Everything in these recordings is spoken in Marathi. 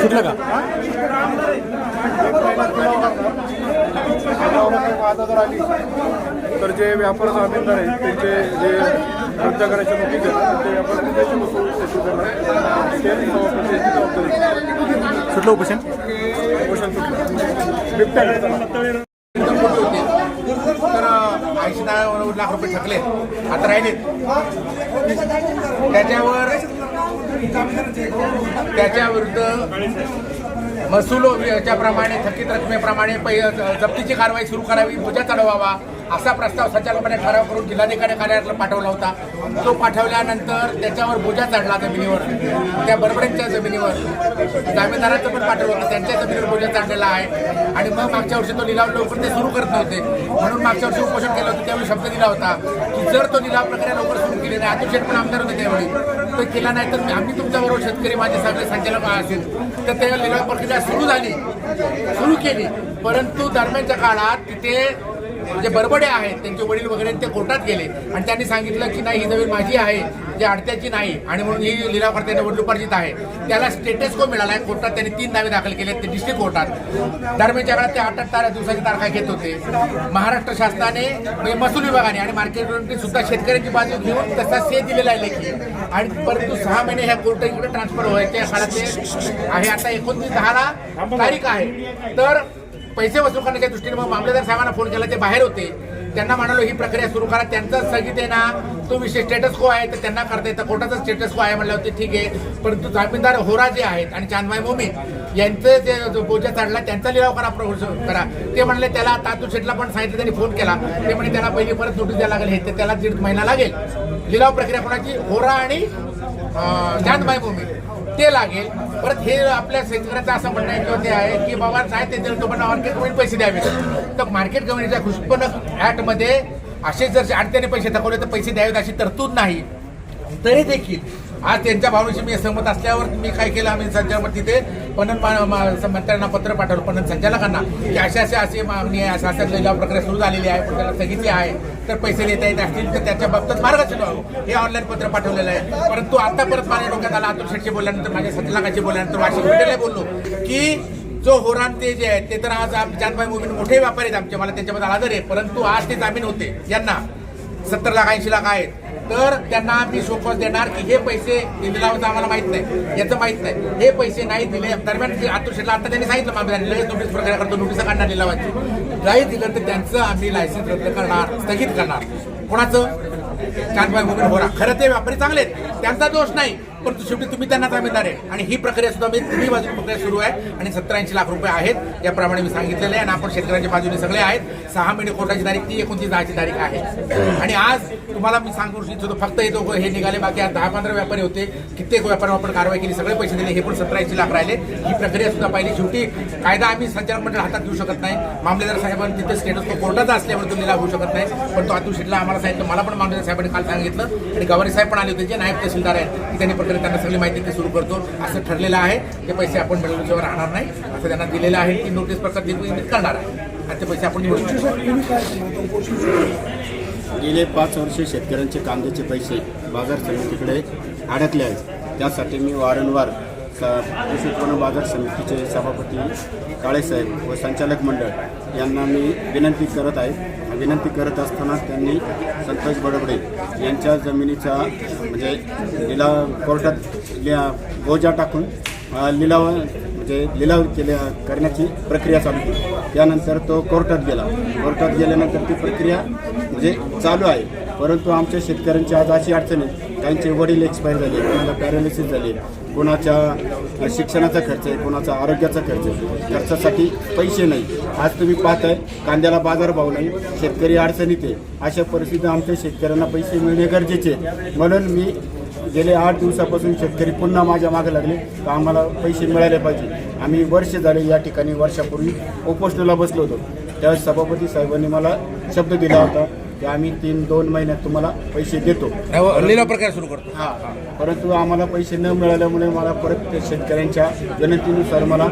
सुटलं का आता जर आली तर जे व्यापार जामीनदार आहेत त्यांचे जे रद्द करायचे नोटीस आहेत ते जबाबदारी सुटलं उपोषण? उपोषण सुटलं ऐंशी दहा लाख रुपये थकले. आता राहिलेत. त्याच्यावर त्याच्याविरुद्ध महसूल याच्याप्रमाणे थकीत रकमेप्रमाणे पै जप्तीची कारवाई सुरू करावी बोजा चढवावा असा प्रस्ताव संचालकाने ठराव करून जिल्हाधिकारी कार्यालयाला पाठवला होता. तो पाठवल्यानंतर त्याच्यावर बोजा चढला जमिनीवर. त्या बडबड्यांच्या जमिनीवर. जामीनदाराचं पण पाठवलं होतं. त्यांच्या जमिनीवर बोजा चढलेला आहे. आणि मग मागच्या वर्षी तो लिलाव लवकर ते सुरू करत नव्हते. म्हणून मागच्या वर्षी उपोषण केलं होतं. त्यावेळी शब्द दिला होता की जर तो लिलाव प्रक्रिया लवकर सुरू केली नाही अतिशय पण आमदार होते त्यावेळी. तो केला नाही तर आम्ही तुमच्याबरोबर शेतकरी माझे सगळे संचालक असेल. तर ते लिलाव प्रक्रिया सुरू झाली. सुरू केली. परंतु दरम्यानच्या काळात तिथे जे बरबडे आहेत त्यांचे वडील वगैरे ते कोर्टात गेले. आणि त्यांनी सांगितलं की नाही ही जमीन माझी आहे जी अडत्याची नाही. आणि म्हणून ही लिलाव करताना वडलुपार्जित आहे. त्याला स्टेटस को मिळाला आहे. कोर्टात त्यांनी तीन दावे दाखल केले ते डिस्ट्रिक्ट कोर्टात दरम्यानच्या वेळात ते आठ आठ तारा दिवसाची तारखा घेत होते. महाराष्ट्र शासनाने म्हणजे महसूल विभागाने आणि मार्केट सुद्धा शेतकऱ्यांची बाजू घेऊन तसा से दिलेला आहे लेखी. आणि परंतु सहा महिने ह्या कोर्ट इकडे ट्रान्सफर व्हायचे काळात आहे. आता एकोणतीस दहाला तारीख आहे. तर पैसे वसूल करण्याच्या दृष्टीने मग मामलेदार साहेबांना फोन केला. ते बाहेर होते त्यांना म्हणालो ही प्रक्रिया सुरू करा. त्यांचं स्थगित आहे ना तो विषय स्टेटस को आहे तर त्यांना करता येतं. कोर्टाचा स्टेटस को आहे म्हणलं होते. ठीक आहे. परंतु जामीनदार होरा जे आहेत आणि चांदमाई मोमी यांचं जे जो बोजा चढला त्यांचा लिलाव करा करा. ते म्हणले त्याला तातू शेटला पण सांगितलं त्यांनी फोन केला. ते म्हणे त्याला पहिली परत नोटीस द्यायला लागेल. हे तर त्याला दीड महिना लागेल. लिलाव प्रक्रिया कोणाची? होरा आणि चांदमाई मोमी. ते लागेल. परत हे आपल्या शेतकऱ्याचं असं म्हणणं आहे किंवा ते आहे की बाबा साहेब त्यांच्या तुम्हाला मार्केट कमिटी पैसे द्यावे तर मार्केट कमिटीच्या उत्पन्न ऍक्टमध्ये असे जर अडत्याने पैसे दाखवले तर पैसे द्यावेत अशी तरतूद नाही. तरी देखील आज त्यांच्या भावनेशी मी सहमत असल्यावर मी काय केलं? आम्ही संचालक तिथे पणन मंत्र्यांना पत्र पाठवलं. पणन संचालकांना. की अशा अशा अशी मागणी आहे अशा अशा लिलाव प्रक्रिया सुरू झालेली आहे. पण त्याला स्थगिती आहे. तर पैसे देता येत असतील तर त्याच्या बाबतीत मार्गदर्शन व्हावं. हे ऑनलाईन पत्र पाठवलेलं आहे. परंतु आता परत माझ्या डोक्यात आला अतुल शेटशी बोलल्यानंतर माझ्या संचालकाशी बोलल्यानंतर वाशिक पटेल बोललो की जो होरान ते जे आहेत ते तर आज आम- जानबाई मोमीन मोठे व्यापारी आहेत आमचे. मला त्यांच्याबद्दल आदर आहे. परंतु आज ते जामीन होते. यांना सत्तर लाख ऐंशी लाख आहेत. तर त्यांना आम्ही सोपस देणार की हे पैसे लिलावाचं आम्हाला माहीत नाही. याचं माहीत नाही. हे पैसे नाही दिले. दरम्यान ते शेटला आता त्यांनी सांगितलं मागणी लगेच नोटीस प्रक्रिया करतो. नोटीस काढणार लिलावाची नाही दिलं तर त्यांचं आम्ही लायसन्स रद्द करणार स्थगित करणार. कोणाचं? चांदबाई वगैरे होरा. खरं ते व्यापारी चांगले आहेत. त्यांचा दोष नाही. परंतु शेवटी तुम्ही त्यांना जामीनदार आहे. आणि ही प्रक्रिया सुद्धा म्हणजे मी तुम्ही बाजूने प्रक्रिया सुरू आहे आणि सत्तर ऐंशी लाख रुपये आहेत. याप्रमाणे मी सांगितलेले आहे आणि आपण शेतकऱ्यांच्या बाजूने सगळे आहेत. सहा महिने कोर्टाची तारीख ती एकोणतीस दहाची तारीख आहे. आणि आज तुम्हाला मी सांगू इच्छितो फक्त येतो हे निघाले. बाकी आज दहा पंधरा व्यापारी होते. कित्येक व्यापाऱ्यांवर आपण कारवाई केली. सगळे पैसे दिले. हे पण सत्तरऐंशी लाख राहिले. ही प्रक्रिया सुद्धा पाहिली. शेवटी कायदा आम्ही संचालक मंडळ हातात घेऊ शकत नाही. मामलेदार साहेबांनी तिथे स्टेटस कोर्टाचा असल्यामुळे तो लागू होऊ शकत नाही. पण तो अतुल शेटला आम्हाला सांगितलं मला पण मामलेदार साहेबांनी काल सांगितलं. आणि गवारी साहेब पण आले होते जे नायब तहसीलदार आहेत त्यांनी प्रक्रिया त्यांना सगळी माहिती ते सुरू करतो. असं ठरलेलं आहे. ते पैसे आपण मिळवल्याशिवाय राहणार नाही. असं त्यांना दिलेलं आहे. की नोटीस प्रकार करणार आहे. आणि ते पैसे आपण गेले पाच वर्षे शेतकऱ्यांचे कांद्याचे पैसे बाजार समितीकडे अडकले आहेत. त्यासाठी मी वारंवार स कृषी उत्पन्न बाजार समितीचे सभापती काळेसाहेब व संचालक मंडळ यांना मी विनंती करत आहे. विनंती करत असताना त्यांनी संतोष बडबडे यांच्या जमिनीचा म्हणजे लिलाव कोर्टात लिहा बोजा टाकून लिलाव म्हणजे लिलाव केल्या करण्याची प्रक्रिया चालू केली. त्यानंतर तो कोर्टात गेला. कोर्टात गेल्यानंतर ती प्रक्रिया म्हणजे चालू आहे. परंतु आमच्या शेतकऱ्यांची आज अशी अडचण त्यांचे वडील एक्सपायर झाले कोणाला पॅरालिसिस झाले. कोणाच्या शिक्षणाचा खर्च आहे कोणाचा आरोग्याचा खर्च आहे खर्चासाठी पैसे नाही. आज तुम्ही पाहताय कांद्याला बाजारभाव नाही शेतकरी अडचणीत आहे. अशा परिस्थितीत आमच्या शेतकऱ्यांना पैसे मिळणे गरजेचे म्हणून मी गेले आठ दिवसापासून शेतकरी पुन्हा माझ्या मागे लागले तर आम्हाला पैसे मिळाले पाहिजे. आम्ही वर्ष झाले या ठिकाणी वर्षापूर्वी उपोषणाला बसलो होतो. त्यावेळेस सभापती साहेबांनी मला शब्द दिला होता की आम्ही तीन दोन महिन्यात तुम्हाला पैसे देतो. लिलाव प्रक्रिया सुरू करतो. हा परंतु आम्हाला पैसे न मिळाल्यामुळे मला परत ते शेतकऱ्यांच्या विनंतीनुसार मला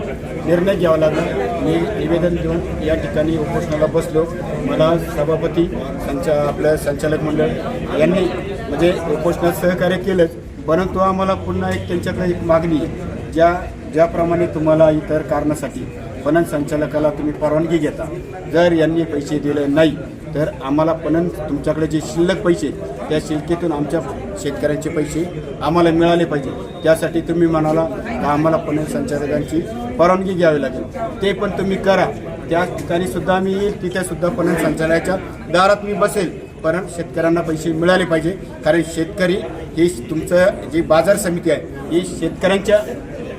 निर्णय घ्यावा लागला. मी निवेदन देऊन या ठिकाणी उपोषणाला बसलो. मला सभापती संचा आपलं संचालक मंडळ यांनी म्हणजे उपोषणात सहकार्य केलंच. परंतु आम्हाला पुन्हा एक त्यांच्याकडे एक मागणी. ज्या ज्याप्रमाणे तुम्हाला इतर कारणासाठी पणन संचालकाला तुम्ही परवानगी घेता. जर यांनी पैसे दिले नाही तर आम्हाला पणन तुमच्याकडे जे शिल्लक पैसे त्या शिल्केतून आमच्या शेतकऱ्यांचे पैसे आम्हाला मिळाले पाहिजे. त्यासाठी तुम्ही म्हणाला का आम्हाला पणन संचालकांची परवानगी घ्यावी लागेल. ते पण तुम्ही करा. त्या ठिकाणी सुद्धा मी येईल तिथेसुद्धा पणन संचालकाच्या दारात मी बसेल. पण शेतकऱ्यांना पैसे मिळाले पाहिजे. कारण शेतकरी ही तुमचं जी बाजार समिती आहे ही शेतकऱ्यांच्या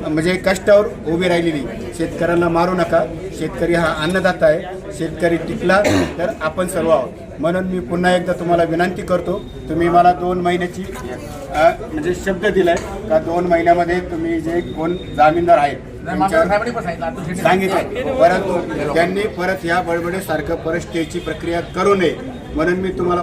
म्हणजे कष्टावर उभी राहिलेली. शेतकऱ्यांना मारू नका. शेतकरी हा अन्नदाता आहे. शेतकरी टिकला तर आपण सर्व आहोत. म्हणून मी पुन्हा एकदा तुम्हाला विनंती करतो तुम्ही मला दोन महिन्याची म्हणजे शब्द दिलाय. का दोन महिन्यामध्ये तुम्ही जे कोण जामीनदार आहेत सांगितलं परंतु त्यांनी परत ह्या बडबडे सारखं परत स्टेची प्रक्रिया करू नये. म्हणून मी तुम्हाला